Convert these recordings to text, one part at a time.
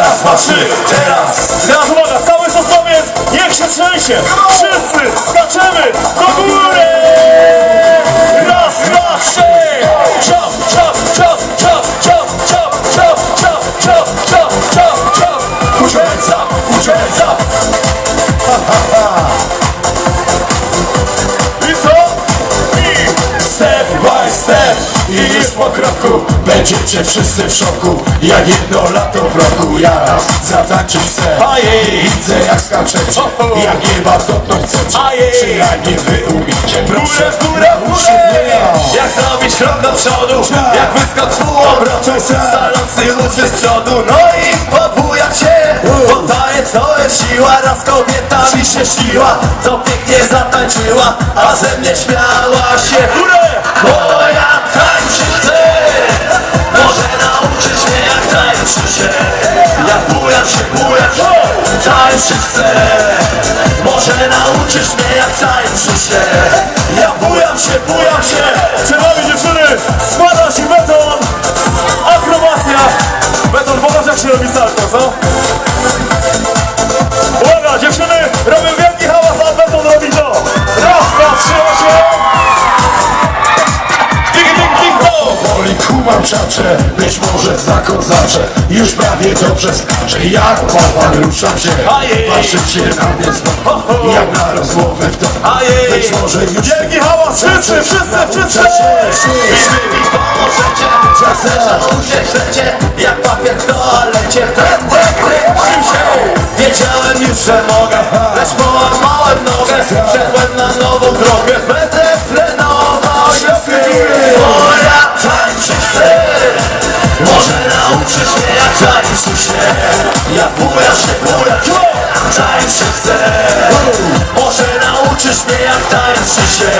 raz, dwa, trzy, teraz Teraz uwaga, cały Sosnowiec, niech się trzęsie! Wszyscy skaczemy do góry! Raz, dwa, trzy! Ciop, i już po kroku Będziecie wszyscy w szoku Jak jedno lato w roku Ja raz zatańczyć chcę Ajej. Widzę jak skaczecie. Jak nieba dotknąć chcecie Ajej. Przynajmniej wy umiecie Proszę, Górę, górę, górę! Ja. Jak zrobić krok do przodu. Jak wyskocz mu obrotu. Stalący ludzie z przodu No i pobujać się taniec to jest siła Raz kobieta mi się śniła Co pięknie zatańczyła A ze mnie śmiała się Górę! Tańczyć chcę Może nauczysz mnie jak tańczy się. Ja bujam się, bujam się. Przed nami dziewczyny? Składa się beton. Akrobacja. Beton, pokaż jak się robi salto, co? Kumam czacze Być może znak oznaczę Już prawie dobrze skaczę Jak bałwan ruszam się. Patrzycie na mnie Jak na rozmowę w domu Ajej. Być może już Wielki hałas, wszyscy, wszyscy, wszyscy! Wszyscy. Wy mi pomożecie Zaseżać się chcecie Jak papier w toalecie Będę kręcił się Wiedziałem już, że mogę. Lecz połamałem nogę. Wszedłem na nową drogę. Będę Czajcie się ja burasz, nie burasz Czajcie się chcę, może nauczysz mnie jak tańczy się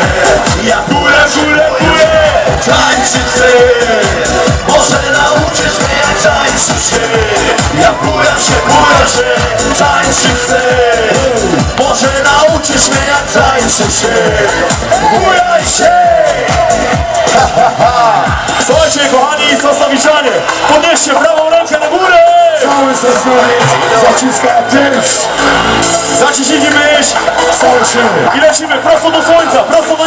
Ja burasz, ule, ule Tańczy chcę, może nauczysz mnie jak tańczy się Ja burasz, nie burasz się. chcę, może nauczysz mnie jak tańczy się Buraj się! Ha, ha, ha. Słuchajcie kochani i sosowiczanie, podnieście prawą rękę! Cały Sosnowiec zaciska deszcz Zaciśnijcie myśl Cały się. I lecimy prosto do słońca, prosto do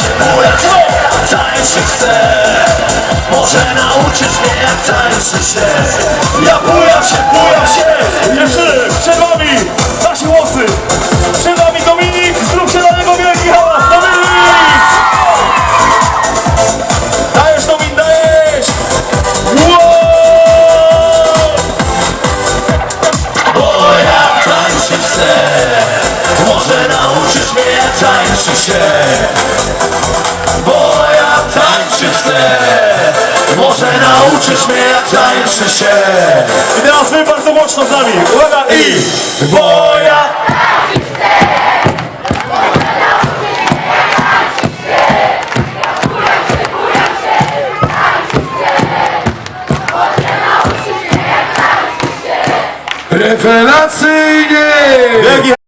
się, się może nauczysz mnie jak tańczy się Ja bujam się, bujam się. Dziewczyny, przed wami tańczy się Bo ja tańczyć chcę. Może nauczysz mnie jak tańczy się. I teraz wy bardzo mocno z nami. Uwaga i Bo ja Rewelacyjnie! Wielki